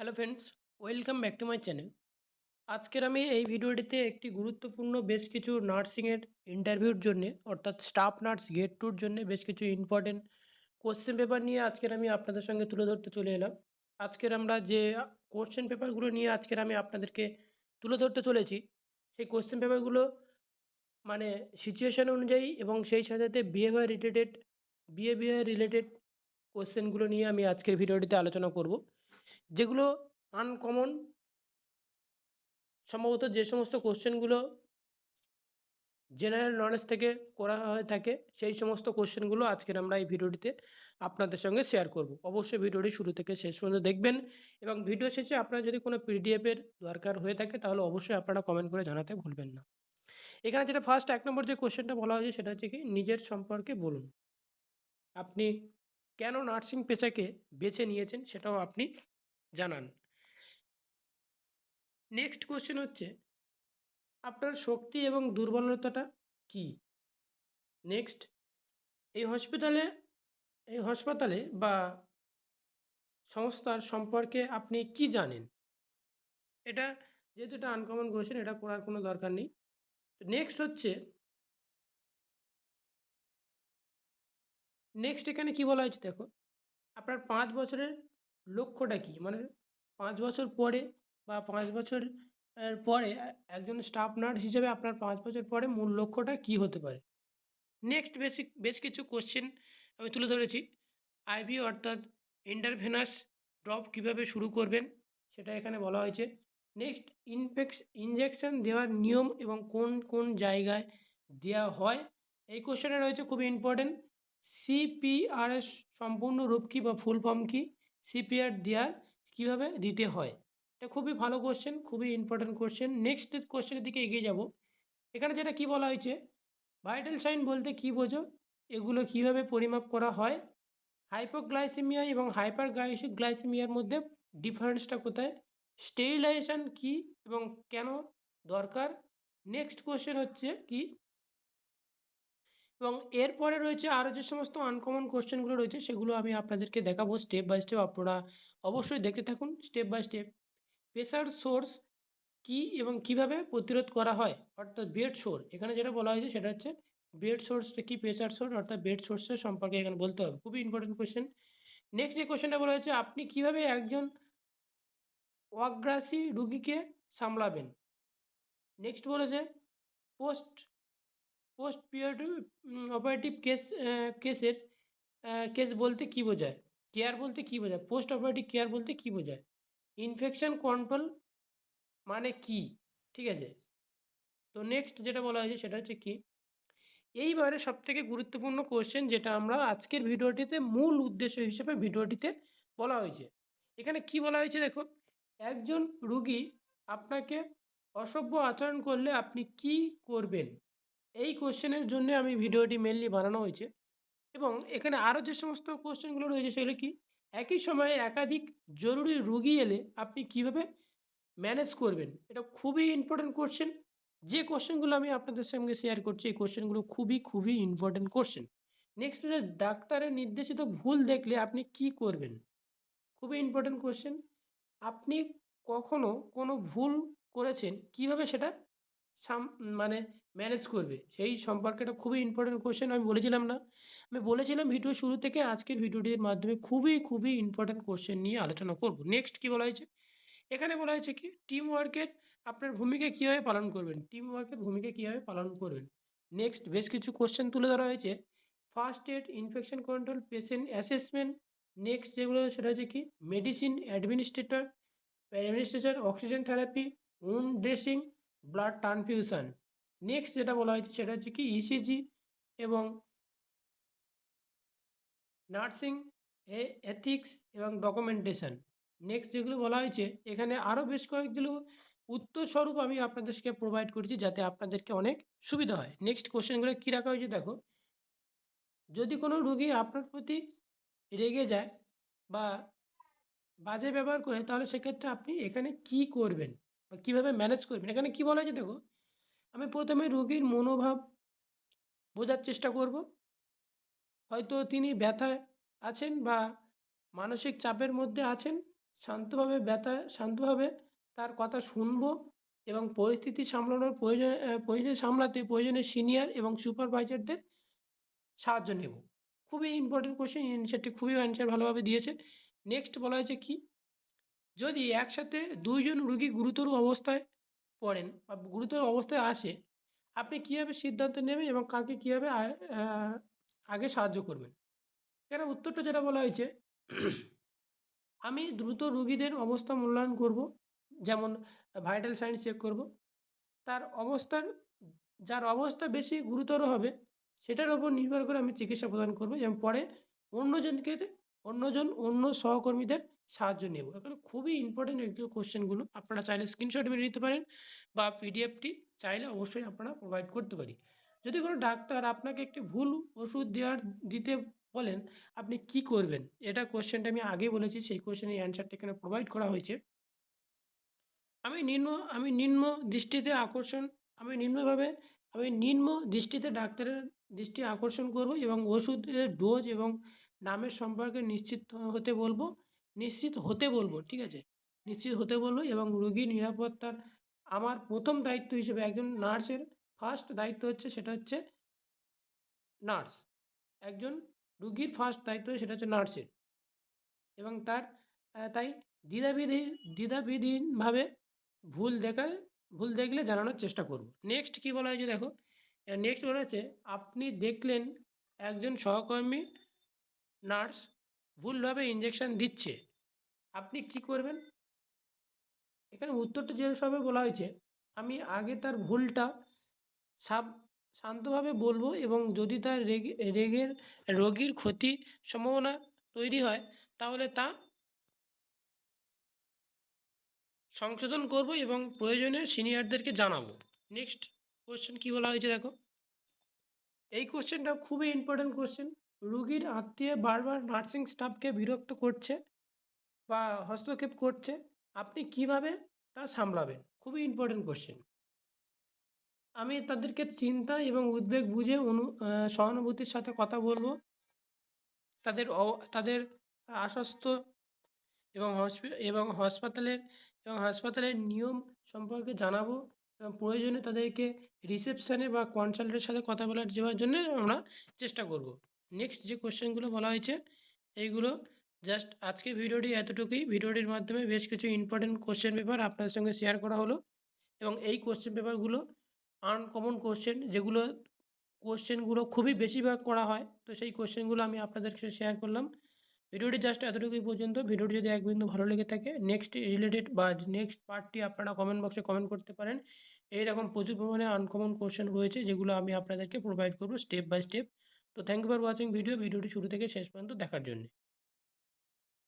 Hello friends welcome back to my channel আজকের আমি এই ভিডিওটিতে একটি গুরুত্বপূর্ণ বেশ কিছু নার্সিংয়ের ইন্টারভিউর জন্যে, অর্থাৎ স্টাফ নার্স গেট টুর জন্যে বেশ কিছু ইম্পর্টেন্ট কোশ্চেন পেপার নিয়ে আজকের আমি আপনাদের সঙ্গে তুলে ধরতে চলে এলাম। আজকের আমরা যে কোশ্চেন পেপারগুলো নিয়ে আজকের আমি আপনাদেরকে তুলে ধরতে চলেছি, সেই কোশ্চেন পেপারগুলো মানে সিচুয়েশান অনুযায়ী এবং সেই সাথে বিহেভিয়ার রিলেটেড বিহেভিয়ার রিলেটেড কোশ্চেনগুলো নিয়ে আমি আজকের ভিডিওটিতে আলোচনা করব। যেগুলো আনকমন সম্ভবত যে সমস্ত কোশ্চেনগুলো জেনারেল নলেজ থেকে করা হয়ে থাকে, সেই সমস্ত কোশ্চেনগুলো আজকের আমরা এই ভিডিওটিতে আপনাদের সঙ্গে শেয়ার করব। অবশ্যই ভিডিওটি শুরু থেকে শেষ পর্যন্ত দেখবেন এবং ভিডিও শেষে আপনার যদি কোনো পিডিএফের দরকার হয়ে থাকে, তাহলে অবশ্যই আপনারা কমেন্ট করে জানাতে ভুলবেন না। এখানে যেটা ফার্স্ট এক নম্বর যে কোশ্চেনটা বলা হয়েছে, সেটা হচ্ছে কি, নিজের সম্পর্কে বলুন। আপনি কেন নার্সিং পেশাকে বেছে নিয়েছেন, সেটাও আপনি জানান। নেক্সট কোশ্চেন হচ্ছে, আপনার শক্তি এবং দুর্বলতাটা কি? নেক্সট এই হসপিটালে এই হাসপাতালে বা সংস্থার সম্পর্কে আপনি কি জানেন? এটা যেহেতু এটা আনকমন কোশ্চেন এটা পড়ার কোনো দরকার নেই। নেক্সট হচ্ছে নেক্সট এখানে কি বলা হয়েছে দেখো, আপনার পাঁচ বছরের লক্ষ্যটা কী? মানে পাঁচ বছর পরে বা পাঁচ বছর পরে একজন স্টাফ নার্স হিসেবে আপনার পাঁচ বছর পরে মূল লক্ষ্যটা কি হতে পারে? নেক্সট বেসিক বেশ কিছু কোশ্চেন আমি তুলে ধরেছি। আইভি অর্থাৎ ইন্টারভেনাস ড্রপ কীভাবে শুরু করবেন, সেটা এখানে বলা হয়েছে। নেক্সট ইনফেক্স ইনজেকশন দেওয়ার নিয়ম এবং কোন কোন জায়গায় দেওয়া হয়? এই কোশ্চেনে রয়েছে খুবই ইম্পর্টেন্ট সিপিআরএস সম্পূর্ণ রূপ কী বা ফুল ফর্ম কী? সিপিআর দেওয়ার কীভাবে দিতে হয়? এটা খুবই ভালো কোশ্চেন খুবই ইম্পর্ট্যান্ট কোশ্চেন নেক্সট কোশ্চেনের দিকে এগিয়ে যাব। এখানে যেটা কি বলা হয়েছে? ভাইটাল সাইন বলতে কি বোঝো? এগুলো কীভাবে পরিমাপ করা হয়? হাইপোগ্লাইসেমিয়া এবং হাইপার গ্লাইসেমিয়ার মধ্যে ডিফারেন্সটা কোথায়? স্টেরিলাইজেশন কি এবং কেন দরকার? নেক্সট কোশ্চেন হচ্ছে কি এবং এরপরে রয়েছে আরও যে সমস্ত আনকমন কোশ্চেনগুলো রয়েছে, সেগুলো আমি আপনাদেরকে দেখাবো স্টেপ বাই স্টেপ আপনারা অবশ্যই দেখতে থাকুন step by step pressure sores কি এবং কীভাবে প্রতিরোধ করা হয়? অর্থাৎ বেড সোর এখানে যেটা বলা হয়েছে সেটা হচ্ছে বেড সোর্সটা কি? প্রেশার সোর্স অর্থাৎ বেড সোর্সের সম্পর্কে এখানে বলতে হবে। খুবই ইম্পর্টেন্ট কোয়েশ্চেন নেক্সট যে কোয়েশ্চেনটা বলা হয়েছে, আপনি কীভাবে একজন অগ্রাসী রুগীকে সামলাবেন? নেক্সট বলেছে post post period operative case কেসের কেস বলতে কী বোঝায়? কেয়ার বলতে কী বোঝায়? পোস্ট অপারেটিভ কেয়ার বলতে কী বোঝায়? ইনফেকশন কন্ট্রোল মানে কি? ঠিক আছে? তো নেক্সট যেটা বলা হয়েছে সেটা হচ্ছে কি? এইবারে সবথেকে গুরুত্বপূর্ণ কোশ্চেন যেটা আমরা আজকের ভিডিওটিতে মূল উদ্দেশ্য হিসেবে ভিডিওটিতে বলা হয়েছে। এখানে কি বলা হয়েছে দেখো? একজন রুগী আপনাকে অসভ্য আচরণ করলে আপনি কি করবেন? এই কোশ্চেনের জন্য আমি ভিডিওটি মেনলি বানানো হয়েছে। এবং এখানে আরও যে সমস্ত কোশ্চেনগুলো রয়েছে সেগুলো কি? একই সময়ে একাধিক জরুরি রুগী এলে আপনি কীভাবে ম্যানেজ করবেন? এটা খুবই ইম্পর্টেন্ট কোশ্চেন যে কোশ্চেনগুলো আমি আপনাদের সঙ্গে শেয়ার করছি, এই কোশ্চেনগুলো খুবই খুবই ইম্পর্টেন্ট কোশ্চেন নেক্সট হচ্ছে ডাক্তারের নির্দেশিত ভুল দেখলে আপনি কি করবেন? খুবই ইম্পর্টেন্ট কোশ্চেন আপনি কখনো কোনো ভুল করেছেন, কীভাবে সেটা সাম মানে ম্যানেজ করবে। সেই সম্পর্কে একটা খুবই ইম্পর্টেন্ট কোশ্চেন আমি বলেছিলাম না। আমি বলেছিলাম ভিডিও শুরু থেকে আজকের ভিডিওটির মাধ্যমে খুবই খুবই ইম্পর্টেন্ট কোশ্চেন নিয়ে আলোচনা করব। নেক্সট কী বলা হয়েছে? এখানে বলা হয়েছে কি টিম ওয়ার্কের আপনার ভূমিকা কীভাবে পালন করবেন? টিম ওয়ার্কের ভূমিকা কীভাবে পালন করবেন? নেক্সট বেশ কিছু কোশ্চেন তুলে ধরা হয়েছে। First aid infection control patient assessment next যেগুলো, সেটা হচ্ছে কি medicine administrator administration oxygen therapy উন ড্রেসিং ব্লাড ট্রানফিউশন নেক্সট যেটা বলা হয়েছে সেটা হচ্ছে কি? ইসিজি এবং নার্সিং এথিক্স এবং ডকুমেন্টেশন নেক্সট যেগুলো বলা হয়েছে, এখানে আরও বেশ কয়েকগুলো উত্তরস্বরূপ আমি আপনাদেরকে প্রোভাইড করেছি যাতে আপনাদেরকে অনেক সুবিধা হয়। নেক্সট কোশ্চেনগুলো কী রাখা হয়েছে দেখো। যদি কোনো রুগী আপনার প্রতি রেগে যায় বা বাজে ব্যবহার করে, তাহলে সেক্ষেত্রে আপনি এখানে কি করবেন? বা কীভাবে ম্যানেজ করবেন এখানে কি বলা হয়েছে দেখো, আমি প্রথমে রোগীর মনোভাব বোঝার চেষ্টা করব। হয়তো তিনি ব্যথায় আছেন বা মানসিক চাপের মধ্যে আছেন, শান্তভাবে ব্যথা, শান্তভাবে তার কথা শুনব এবং পরিস্থিতি সামলানোর প্রয়োজন পরিস্থিতি সামলাতে প্রয়োজনে সিনিয়র এবং সুপারভাইজারদের সাহায্য নেব। খুবই ইম্পর্টেন্ট কোশ্চেন অ্যান্সারটি খুবই অ্যান্সার ভালোভাবে দিয়েছে। নেক্সট বলা হয়েছে কি? যদি একসাথে দুইজন রুগী গুরুতর অবস্থায় পড়েন বা গুরুতর অবস্থায় আসে, আপনি কীভাবে সিদ্ধান্ত নেবেন এবং কাকে কীভাবে আগে সাহায্য করবেন? এখানে উত্তরটা যেটা বলা হয়েছে, আমি দ্রুত রুগীদের অবস্থা মূল্যায়ন করব, যেমন ভাইটাল সাইন চেক করব। তার অবস্থার, যার অবস্থা বেশি গুরুতর হবে, সেটার উপর নির্ভর করে আমি চিকিৎসা প্রদান করব এবং পরে অন্যজনকে, অন্যজন অন্য সহকর্মীদের সাহায্য নেব। এখানে খুবই ইম্পর্টেন্ট এগুলো কোশ্চেনগুলো আপনারা চাইলে স্ক্রিনশট মেরে নিতে পারেন বা পিডিএফটি চাইলে অবশ্যই আপনারা প্রোভাইড করতে পারি। যদি কোনো ডাক্তার আপনাকে একটি ভুল ওষুধ দেওয়ার, দিতে বলেন, আপনি কি করবেন? এটা কোশ্চেনটা আমি আগে বলেছি, সেই কোশ্চেনের অ্যান্সারটা এখানে প্রোভাইড করা হয়েছে। আমি নিম্ন আমি নিম্ন দৃষ্টিতে আকর্ষণ, আমি নিম্নভাবে, আমি নিম্ন দৃষ্টিতে ডাক্তারের দৃষ্টি আকর্ষণ করব এবং ওষুধের ডোজ এবং নামের সম্পর্কে নিশ্চিত হতে বলব। নিশ্চিত হতে বলব, ঠিক আছে? নিশ্চিত হতে বলব এবং রোগীর নিরাপত্তার আমার প্রথম দায়িত্ব হিসেবে একজন নার্সের ফার্স্ট দায়িত্ব হচ্ছে সেটা হচ্ছে নার্স। একজন রুগীর ফার্স্ট দায়িত্ব সেটা হচ্ছে নার্সের। এবং তার তাই দ্বিধাবিধি দ্বিধাবিধীনভাবে ভুল দেখার ভুল দেখলে জানানোর চেষ্টা করব। নেক্সট কী বলা হয়েছে দেখো? নেক্সট বলা হচ্ছে আপনি দেখলেন একজন সহকর্মী নার্স ভুলভাবে ইঞ্জেকশন দিচ্ছে। আপনি কি করবেন? এখানে উত্তরটা যেভাবে বলা হয়েছে, আমি আগে তার ভুলটা সাব, শান্তভাবে বলব এবং যদি তার রেগে, রেগের, রোগীর ক্ষতি সম্ভাবনা তৈরি হয়, তাহলে তা সংশোধন করব এবং প্রয়োজনে সিনিয়রদেরকে জানাব। নেক্সট কোশ্চেন কী বলা হয়েছে দেখো। এই কোশ্চেনটা খুবই ইম্পর্ট্যান্ট কোশ্চেন। রুগীর আত্মীয় বারবার নার্সিং স্টাফকে বিরক্ত করছে। বা হস্তক্ষেপ করছে, আপনি কীভাবে তা সামলাবেন? খুবই ইম্পর্টেন্ট কোশ্চেন আমি তাদেরকে চিন্তা এবং উদ্বেগ বুঝে অনু সহানুভূতির সাথে কথা বলব। তাদের তাদের আশ্বস্ত এবং হসপি, এবং হাসপাতালের এবং হাসপাতালের নিয়ম সম্পর্কে জানাব এবং প্রয়োজনে তাদেরকে রিসেপশানে বা কনসাল্টের সাথে কথা বলার যাওয়ার জন্য আমরা চেষ্টা করব। নেক্সট যে কোশ্চেনগুলো বলা হয়েছে, এইগুলো জাস্ট আজকে ভিডিওটি এতটুকুই। ভিডিওটির মাধ্যমে বেশ কিছু ইম্পর্টেন্ট কোশ্চেন পেপার আপনার সঙ্গে শেয়ার করা হলো এবং এই কোশ্চেন পেপারগুলো আনকমন কোশ্চেন যেগুলো কোশ্চেনগুলো খুবই বেশিরভাগ করা হয়, তো সেই কোশ্চেনগুলো আমি আপনাদের সাথে শেয়ার করলাম। ভিডিওটি জাস্ট এতটুকুই পর্যন্ত। ভিডিওটি যদি এক বিন্দু ভালো লেগে থাকে নেক্সট রিলেটেড বা নেক্সট পার্টটি আপনারা কমেন্ট বক্সে কমেন্ট করতে পারেন। এইরকম প্রচুর পরিমাণে আনকমন কোশ্চেন রয়েছে যেগুলো আমি আপনাদেরকে প্রোভাইড করব স্টেপ বাই স্টেপ তো thank you for watching video ভিডিওটি শুরু থেকে শেষ পর্যন্ত দেখার জন্য।